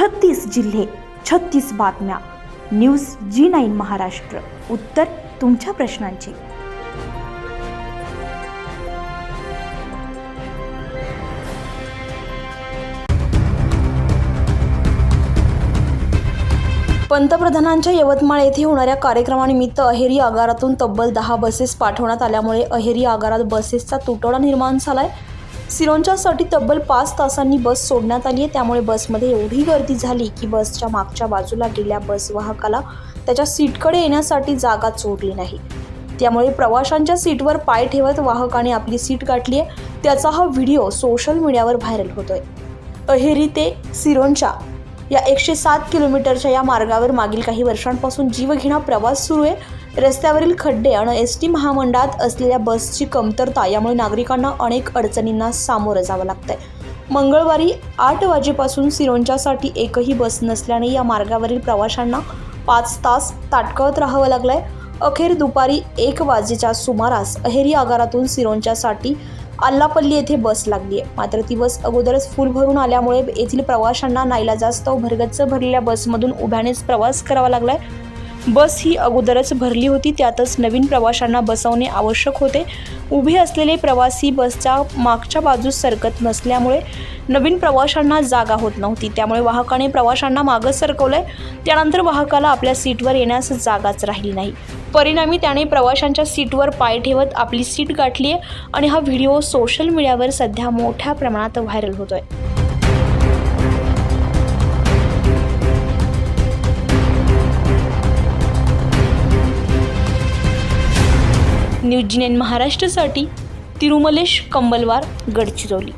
छत्तीस जिल्हे छत्तीस बातम्या. News G nine Maharashtra. उत्तर तुमच्या प्रश्नांची. पंतप्रधानांच्या यवतमाळ येथे होणाऱ्या कार्यक्रमानिमित्त अहेरी आगारातून तब्बल दहा बसेस पाठवण्यात आल्यामुळे अहेरी आगारात बसेसचा तुटवडा निर्माण झाला आहे सिरोंच्यासाठी तब्बल पाच तासांनी बस सोडण्यात आली आहे. त्यामुळे बसमध्ये एवढी गर्दी झाली की बसच्या मागच्या बाजूला गेल्या बस वाहकाला त्याच्या सीटकडे येण्यासाठी जागा सोडली नाही. त्यामुळे प्रवाशांच्या सीटवर पाय ठेवत वाहकाने आपली सीट गाठली आहे. त्याचा हा व्हिडिओ सोशल मीडियावर व्हायरल होतोय. अहेरी ते सिरोंच्या या एकशे सात किलोमीटरच्या या मार्गावर मागील काही वर्षांपासून जीवघेणा प्रवास सुरू आहे. रस्त्यावरील खड्डे आणि एस टी महामंडळात असलेल्या बसची कमतरता यामुळे नागरिकांना अनेक अडचणींना सामोरं जावं लागतंय. मंगळवारी आठ वाजेपासून सिरोंच्यासाठी एकही बस नसल्याने या मार्गावरील प्रवाशांना पाच तास ताटकळत राहावं लागलंय. अखेर दुपारी एक वाजेच्या सुमारास अहेरी आगारातून सिरोंच्यासाठी अल्लापल्ली येथे बस लागली आहे. मात्र ती बस अगोदरच फुल भरून आल्यामुळे येथील प्रवाशांना नाईलाजास्त भरगच्च भरलेल्या बसमधून उभ्यानेच प्रवास करावा लागलाय. बस ही अगोदरच भरली होती. त्यातच नवीन प्रवाशांना बसवणे आवश्यक होते. उभे असलेले प्रवासी बसच्या मागच्या बाजूस सरकत नसल्यामुळे नवीन प्रवाशांना जागा होत नव्हती. त्यामुळे वाहकाने प्रवाशांना मागं सरकवलंय. त्यानंतर वाहकाला आपल्या सीटवर येण्यास जागाच राहिली नाही. परिणामी त्याने प्रवाशांच्या सीटवर पाय ठेवत आपली सीट गाठली आहे आणि हा व्हिडिओ सोशल मीडियावर सध्या मोठ्या प्रमाणात व्हायरल होतोय. न्यूज महाराष्ट्रासाठी तिरुमलेश कंबलवार गडचिरोली.